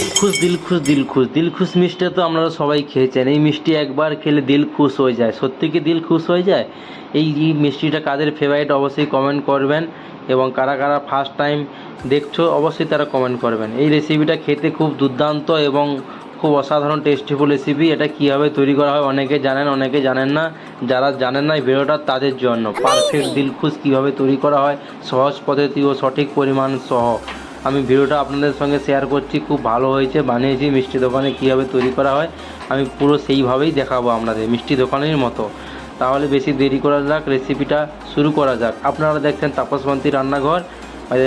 দিলখুশ দিলখুশ দিল খুশ মিষ্টিটা তো আপনারা সবাই খেয়েছেন। এই মিষ্টি একবার খেলে দিল খুশ হয়ে যায়। সত্যি কি দিল খুশ হয়ে যায়? এই মিষ্টিটা কাদের ফেভারিট অবশ্যই কমেন্ট করবেন এবং কারা কারা ফার্স্ট টাইম দেখছ অবশ্যই তারা কমেন্ট করবেন। এই রেসিপিটা খেতে খুব দুর্দান্ত এবং খুব অসাধারণ টেস্টিফুল রেসিপি এটা কীভাবে তৈরি করা হয় অনেকে জানেন অনেকে জানেন না। যারা জানেন না এই ভিডিওটা তাদের জন্য। পারফেক্ট দিলখুশ কীভাবে তৈরি করা হয়, সহজ পদ্ধতি ও সঠিক পরিমাণ সহ। আমি ভিডিওটা আপনাদের সঙ্গে শেয়ার করছি, খুব ভালো হয়েছে, বানিয়েছি, মিষ্টি দোকানে কীভাবে তৈরি করা হয়, আমি পুরো সেইভাবেই দেখাবো আপনাদের মিষ্টি দোকানের মতো। তাহলে বেশি দেরি করা যাক রেসিপিটা শুরু করা যাক। আপনারা দেখছেন তাপস মন্ত্রী রান্নাঘর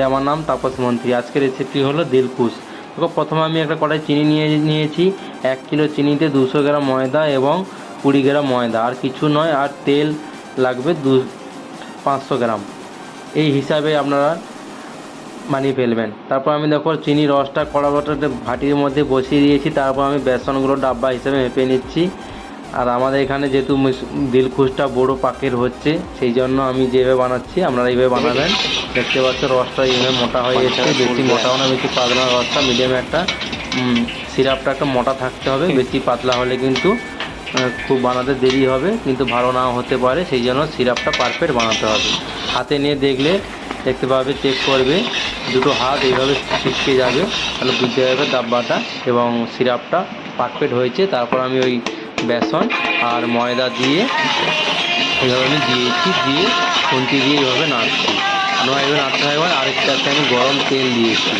আমার নাম তাপস মন্ত্রী। আজকের রেসিপি হলো দিলকুশ। দেখো, প্রথমে আমি একটা কড়াই চিনি নিয়ে নিয়েছি, এক কিলো চিনিতে দুশো গ্রাম ময়দা এবং কুড়ি গ্রাম ময়দা। আর কিছু নয়, আর তেল লাগবে দু, পাঁচশো গ্রাম। এই হিসাবে আপনারা বানিয়ে ফেলবেন। তারপর আমি দেখো চিনি রসটা কড়া ভাটির মধ্যে বসিয়ে দিয়েছি। তারপর আমি বেসনগুলো ডাব্বা হিসেবে মেপে নিচ্ছি। আর আমাদের এখানে যেহেতু দিলখুশটা বড় পাকের হচ্ছে সেই জন্য আমি যেভাবে বানাচ্ছি আপনারা এইভাবে বানাবেন। দেখতে পাচ্ছ রসটা এইভাবে মোটা হয়ে এসেছে। বেশি মোটাও না বেশি পাতলা রসটা মিডিয়াম একটা সিরাপটা একটা মোটা থাকতে হবে। বেশি পাতলা হলে কিন্তু খুব বানাতে দেরি হবে কিন্তু ভালো নাও হতে পারে। সেই জন্য সিরাপটা পারফেক্ট বানাতে হবে। হাতে নিয়ে দেখলে দেখতে পাবে চেক করবে। দুটো হাত এইভাবে ছিটকে যাবে। তাহলে বুঝতে যাবে ডাব্বাটা এবং সিরাপটা পারফেক্ট হয়েছে। তারপর আমি ওই বেসন আর ময়দা দিয়ে এইভাবে আমি দিয়েছি দিয়ে খুন্তি দিয়ে এইভাবে নাড়ছি। নয় এইভাবে নাড়তে হবে আরেকটা আছে আমি গরম তেল দিয়েছি।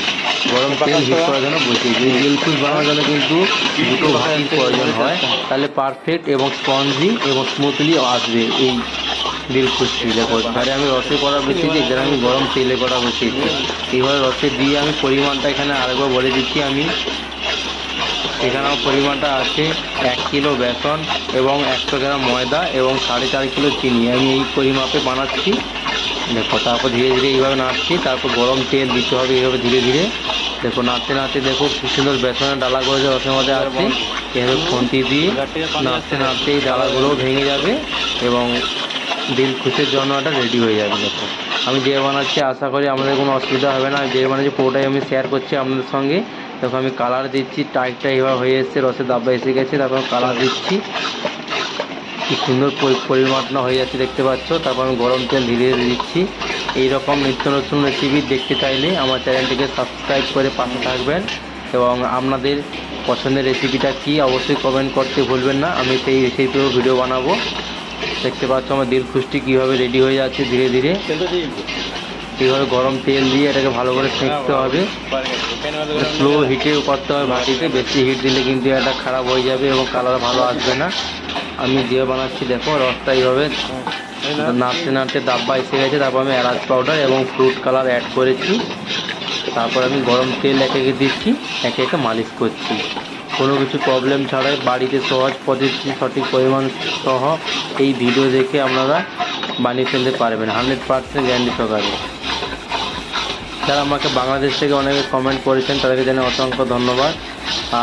গরম তেল হিট করার জন্য বসিয়েছি দিলকুশ বানানোর জন্য কিন্তু দুটো ভাটির প্রয়োজন হয়। তাহলে পারফেক্ট এবং স্পঞ্জি এবং স্মুথলি আসবে এই দিলকুশটি দেখো, ধারে আমি রসে করা বসিয়েছি এখানে আমি গরম তেলে করা বসিয়েছি। এইভাবে রসে দিয়ে আমি পরিমাণটা এখানে আরেকবার বলে দিচ্ছি আমি। এখানে আমার পরিমাণটা আছে এক কিলো বেসন এবং একশো গ্রাম ময়দা এবং সাড়ে চার কিলো চিনি। আমি এই পরিমাপে বানাচ্ছি। দেখো, তারপর ধীরে ধীরে এইভাবে নাড়ছি, তারপর গরম তেল দিতে হবে এইভাবে ধীরে ধীরে। দেখো, নাড়তে নাড়তে দেখো, খুব সুন্দর বেসনের ডালা যে রসের মধ্যে আছে। এভাবে খুন্তি দিয়ে নাড়তে নাড়তে এই ডালাগুলোও ভেঙে যাবে এবং দিল খুশের জন্য এটা রেডি হয়ে যাবে দেখো। আমি যে বানাচ্ছি, আশা করি আমাদের কোনো অসুবিধা হবে না। যে বানাচ্ছি, পুরোটাই আমি শেয়ার করছি আপনাদের সঙ্গে। দেখো, আমি কালার দিচ্ছি টাইটটা এবার হয়ে এসছে, রসের দাব্বা এসে গেছে। তারপর কালার দিচ্ছি। কি সুন্দর পরি- পরিমাপনা হয়ে যাচ্ছে, দেখতে পাচ্ছ। তারপর আমি গরম তেল ধীরে ধীরে দিচ্ছি। এই রকম নিত্য নতুন রেসিপি দেখতে চাইলে আমার চ্যানেলটিকে সাবস্ক্রাইব করে পাশে থাকবেন। এবং আপনাদের পছন্দের রেসিপিটা কি, অবশ্যই কমেন্ট করতে ভুলবেন না। আমি সেই রেসিপিও ভিডিও বানাবো। দেখতে পাচ্ছ আমার খুশটি কীভাবে রেডি হয়ে যাচ্ছে ধীরে ধীরে। কীভাবে গরম তেল দিয়ে এটাকে ভালো করে সেঁকতে হবে। স্লো হিটে করতে হবে ভাটিতে বেশি হিট দিলে কিন্তু এটা খারাপ হয়ে যাবে এবং কালার ভালো আসবে না। আমি দিয়ে বানাচ্ছি, দেখো রসটা এইভাবে নাড়তে নাড়তে ডাব্বা এসে গেছে, তারপর আমি এলাচ পাউডার এবং ফ্রুট কালার অ্যাড করেছি। তারপর আমি গরম তেল একে একে দিচ্ছি, একে একে মালিশ করছি। কোনো কিছু প্রবলেম ছাড়াই বাড়িতে সহজ পদ্ধতি সঠিক পরিমাণ সহ এই ভিডিও দেখে আপনারা বানিয়ে ফেলতে পারবেন। হান্ড্রেড পার্সেন্ট গ্যারান্টি সহকারে যারা আমাকে বাংলাদেশ থেকে অনেকে কমেন্ট করেছেন, তাদেরকে জানাই অসংখ্য ধন্যবাদ।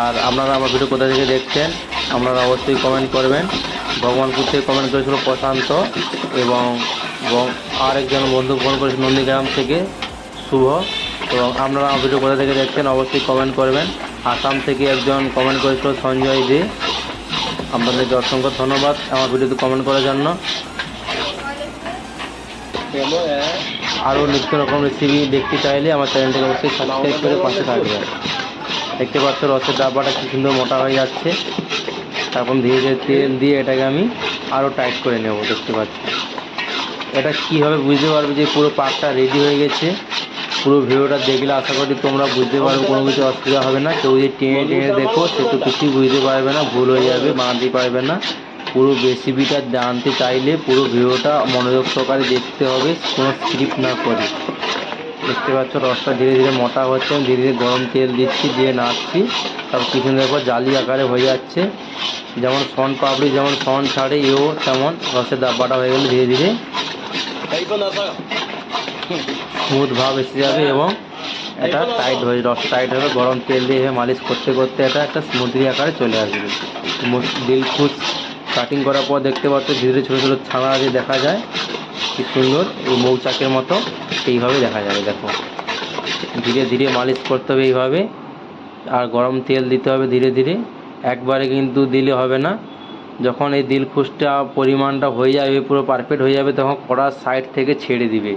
আর আপনারা আমার ভিডিও কোথা থেকে দেখছেন, আপনারা অবশ্যই কমেন্ট করবেন। ভগবানপুর থেকে কমেন্ট করেছিল প্রশান্ত এবং আরেকজন বন্ধু ফোন করেছিল নন্দীগ্রাম থেকে শুভ। এবং আপনারা আমার ভিডিও কোথা থেকে দেখছেন, অবশ্যই কমেন্ট করবেন। আসাম থেকে একজন কমেন্ট করেছিল সঞ্জয় দে। আপনাদেরকে অসংখ্য ধন্যবাদ আমার ভিডিওতে কমেন্ট করার জন্য। আরও নিত্য রকম রেসিপি দেখতে চাইলে আমার চ্যানেলটিকে অবশ্যই সাবস্ক্রাইব করে পাশে থাকবে। দেখতে পাচ্ছ রসের ডাব্বাটা কি সুন্দর মোটা হয়ে যাচ্ছে। তারপর ধীরে ধীরে তেল দিয়ে এটাকে আমি আরও টাইট করে নেব, দেখতে পাচ্ছি। এটা কীভাবে বুঝতে পারবে যে পুরো পাকটা রেডি হয়ে গেছে? পুরো ভিডিওটা দেখলে আশা করি তোমরা বুঝতে পারবে, কোনো কিছু অসুবিধা হবে না। কেউ যদি টেনে টেনে দেখো, সে তো কিছুই বুঝতে পারবে না, ভুল হয়ে যাবে বানাতে পারবে না। পুরো রেসিপিটা জানতে চাইলে পুরো ভিডিওটা মনোযোগ সহকারে দেখতে হবে, কোনো স্ক্রিপ্ট না করে। দেখতে পাচ্ছ, রসটা ধীরে ধীরে মোটা হচ্ছে, ধীরে ধীরে গরম তেল দিচ্ছি, দিয়ে নাড়ছি। তারপর কিছুদিন পর জালি আকারে হয়ে যাচ্ছে। যেমন সন পাপড়ি, যেমন সন ছাড়ে, এও তেমন রসের ডাব্বাটা হয়ে গেলে ধীরে ধীরে। স্মুথ ভাব এসে যাবে এবং এটা টাইট হয়ে রস টাইট হবে গরম তেল দিয়ে মালিশ করতে করতে এটা একটা স্মুথলি আকারে চলে আসবে। দিল খুশ কাটিং করার পর দেখতে পাচ্ছ ধীরে ধীরে ছোটো ছোটো ছানা যে দেখা যায়। কি সুন্দর এই মৌচাকের মতো এইভাবে দেখা যাবে দেখো। ধীরে ধীরে মালিশ করতে হবে এইভাবে। আর গরম তেল দিতে হবে ধীরে ধীরে। একবারে কিন্তু দিলে হবে না। যখন এই দিলখুশটা পরিমাণটা হয়ে যাবে পুরো পারফেক্ট হয়ে যাবে তখন কড়ার সাইড থেকে ছেড়ে দিবে।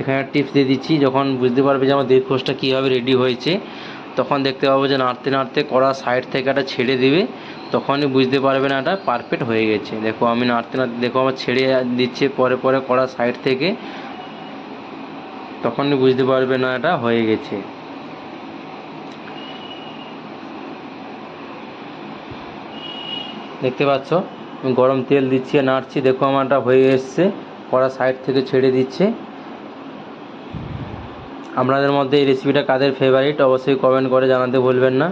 এখানে টিপস দিয়ে দিচ্ছি, যখন বুঝতে পারবে যে আমার দিলখুশটা কীভাবে রেডি হয়েছে, তখন দেখতে পাবো যে নাড়তে নাড়তে কড়ার সাইড থেকে একটা ছেড়ে দিবে, তখনই বুঝতে পারবে না এটা পারফেক্ট হয়ে গেছে। দেখো আমি নাড়তে নাড়তে, দেখো আমার ছেড়ে দিচ্ছে পরে পরে কড়ার সাইড থেকে, তখনই বুঝতে পারবে না এটা হয়ে গেছে। দেখতে পাচ্ছ? গরম তেল দিচ্ছি নাড়ছি, দেখো আমারটা হয়ে এসছে, কড়া সাইড থেকে ছেড়ে দিচ্ছে। আপনাদের মধ্যে এই রেসিপিটা কাদের ফেভারিট অবশ্যই কমেন্ট করে জানাতে ভুলবেন না।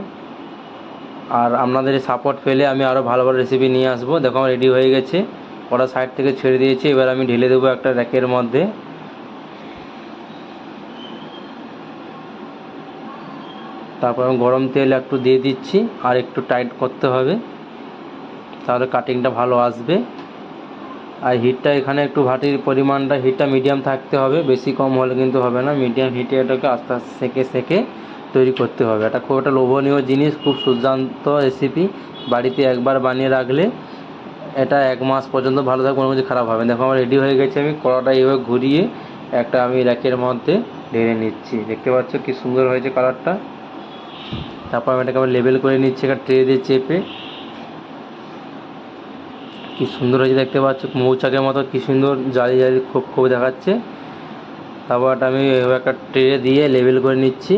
আর আপনাদের সাপোর্ট পেলে আমি আরও ভালো ভালো রেসিপি নিয়ে আসব। দেখো, আমার রেডি হয়ে গেছে। কড়া সাইড থেকে ছেড়ে দিয়েছি। এবার আমি ঢেলে দেবো একটা র্যাকের মধ্যে। তারপর আমি গরম তেল একটু দিয়ে দিচ্ছি। আর একটু টাইট করতে হবে। তাহলে কাটিংটা ভালো আসবে। আর হিটটা এখানে একটু ভাটির পরিমাণটা হিটটা মিডিয়াম থাকতে হবে, বেশি কম হলে কিন্তু হবে না। মিডিয়াম হিটে এটাকে আস্তে আস্তে সেকে সেকে তৈরি করতে হবে। এটা খুব একটা লোভনীয় জিনিস, খুব দুর্দান্ত রেসিপি বাড়িতে একবার বানিয়ে রাখলে এটা এক মাস পর্যন্ত ভালো থাকবে, কোনো কিছু খারাপ হবে। দেখো আমার রেডি হয়ে গেছে, আমি কড়াটা এইভাবে ঘুরিয়ে একটা আমি র্যাকের মধ্যে ঢেলে নিচ্ছি। দেখতে পাচ্ছ কি সুন্দর হয়েছে কালারটা তারপর আমি এটাকে আবার লেবেল করে নিচ্ছি, একটা ট্রে দিয়ে চেপে। কি সুন্দর হয়েছে দেখতে পাচ্ছ, মৌচাকের মতো কি সুন্দর জালি জালি খোপ খোপ দেখাচ্ছে। তারপর আমি একটা ট্রে দিয়ে লেবেল করে নিচ্ছি।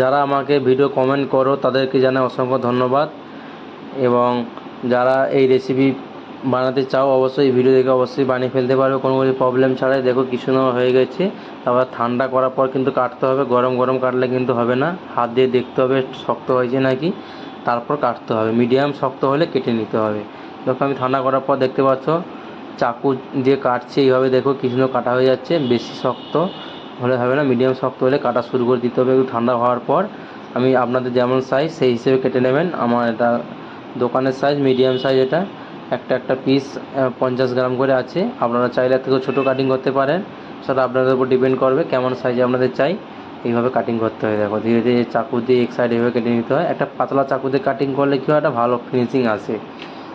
যারা আমাকে ভিডিও কমেন্ট করো, তাদেরকে জানাই অসংখ্য ধন্যবাদ। এবং যারা এই রেসিপি বানাতে চাও, অবশ্যই ভিডিও দেখে অবশ্যই বানিয়ে ফেলতে পারবে কোনো কিছু প্রবলেম ছাড়াই দেখো কি সুন্দর হয়ে গেছে। তারপর ঠান্ডা করার পর কিন্তু কাটতে হবে, গরম গরম কাটলে কিন্তু হবে না। হাত দিয়ে দেখতে হবে, শক্ত হয়েছে নাকি। তারপর কাটতে হবে। মিডিয়াম শক্ত হলে কেটে নিতে হবে। দেখো আমি ঠান্ডা করার পর দেখতে পাচ্ছ, চাকু দিয়ে কাটছে এইভাবে দেখো কি সুন্দর কাটা হয়ে যাচ্ছে। বেশি শক্ত হলে হবে না, মিডিয়াম শক্ত হলে কাটা শুরু করে দিতে হবে। একটু ঠান্ডা হওয়ার পর আমি আপনাদের যেমন সাইজ সেই হিসেবে কেটে নেবেন। আমার এটা দোকানের সাইজ মিডিয়াম সাইজ এটা। একটা একটা পিস পঞ্চাশ গ্রাম করে আছে। আপনারা চাইলে থেকেও ছোটো কাটিং করতে পারেন। সেটা আপনাদের উপর ডিপেন্ড করবে কেমন সাইজে আপনাদের চাই। এইভাবে কাটিং করতে হয়। দেখো, ধীরে ধীরে চাকু দিয়ে এক সাইড এভাবে কেটে নিতে হয়। একটা পাতলা চাকু দিয়ে কাটিং করলে কী হয়? একটা ভালো ফিনিশিং আসে।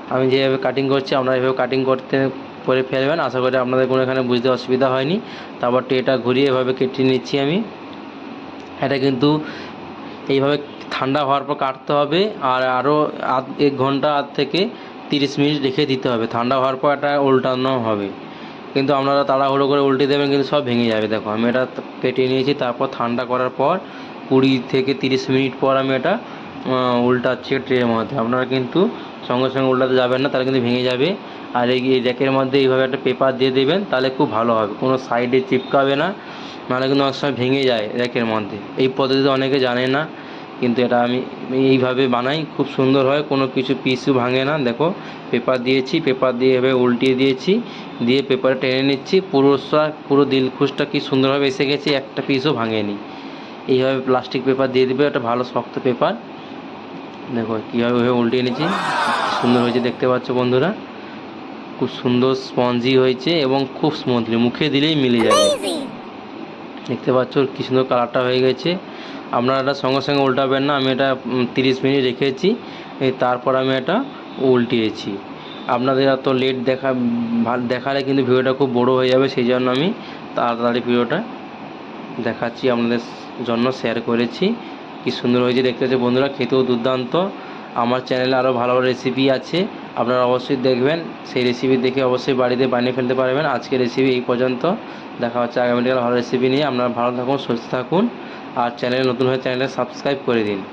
আমি যেভাবে কাটিং করছি, আপনারা এভাবে কাটিং করতে করে ফেলবেন। আশা করি আপনাদের কোনো এখানে বুঝতে অসুবিধা হয়নি। তারপর ট্রেটা ঘুরিয়ে এভাবে কেটে নিচ্ছি আমি। এটা কিন্তু এইভাবে ঠান্ডা হওয়ার পর কাটতে হবে। আর আরও আধ, এক ঘণ্টা আধ থেকে তিরিশ মিনিট রেখে দিতে হবে। ঠান্ডা হওয়ার পর এটা উল্টানো হবে। কিন্তু আপনারা তাড়াহুড়ো করে উল্টে দেবেন, কিন্তু সব ভেঙে যাবে। দেখো, আমি এটা কেটে নিয়েছি, তারপর ঠান্ডা করার পর কুড়ি থেকে তিরিশ মিনিট পর আমি এটা উল্টাচ্ছি ট্রের মধ্যে। আপনারা কিন্তু সঙ্গে সঙ্গে উল্টাতে যাবেন না, তাহলে কিন্তু ভেঙে যাবে। আর এই এই র্যাকের মধ্যে এইভাবে একটা পেপার দিয়ে দেবেন, তাহলে খুব ভালো হবে। কোনো সাইডে চিপকাবে না, নাহলে কিন্তু অনেক সময় ভেঙে যায় র্যাকের মধ্যে। এই পদ্ধতিতে অনেকে জানে না কিন্তু এটা আমি এইভাবে বানাই খুব সুন্দর হয় কোনো কিছু পিসও ভাঙে না। দেখো পেপার দিয়েছি পেপার দিয়ে এভাবে উল্টিয়ে দিয়েছি দিয়ে পেপারে টেনে নিচ্ছি পুরো পুরো দিলখুশটা কি সুন্দরভাবে এসে গেছে একটা পিসও ভাঙেনি। এইভাবে প্লাস্টিক পেপার দিয়ে দিবে একটা ভালো শক্ত পেপার দেখো কীভাবে ওইভাবে উল্টিয়ে নিচ্ছি সুন্দর হয়েছে দেখতে পাচ্ছ বন্ধুরা। খুব সুন্দর স্পঞ্জি হয়েছে এবং খুব স্মুথলি মুখে দিলেই মিলে যাবে। দেখতে পাচ্ছ কি সুন্দর কালারটা হয়ে গেছে। আপনারা এটা সঙ্গে সঙ্গে উল্টাবেন না, আমি এটা তিরিশ মিনিট রেখেছি তারপর আমি এটা উল্টিয়েছি। আপনাদের এত লেট দেখা, ভালো, দেখালে কিন্তু ভিডিওটা খুব বড় হয়ে যাবে, সেই জন্য আমি তাড়াতাড়ি ভিডিওটা দেখাচ্ছি, আপনাদের জন্য শেয়ার করেছি। কি সুন্দর হয়েছে দেখতে পাচ্ছি বন্ধুরা, খেতেও দুর্দান্ত। আমার চ্যানেলে আরও ভালো ভালো রেসিপি আছে। আপনারা অবশ্যই দেখবেন, সেই রেসিপি দেখে অবশ্যই বাড়িতে বানিয়ে ফেলতে পারবেন। আজকে রেসিপি এই পর্যন্ত। দেখা হচ্ছে আগামীকাল ভালো রেসিপি নিয়ে। আপনারা ভালো থাকুন, সুস্থ থাকুন। আর চ্যানেলে নতুন হয়ে চ্যানেলটা সাবস্ক্রাইব করে দিন।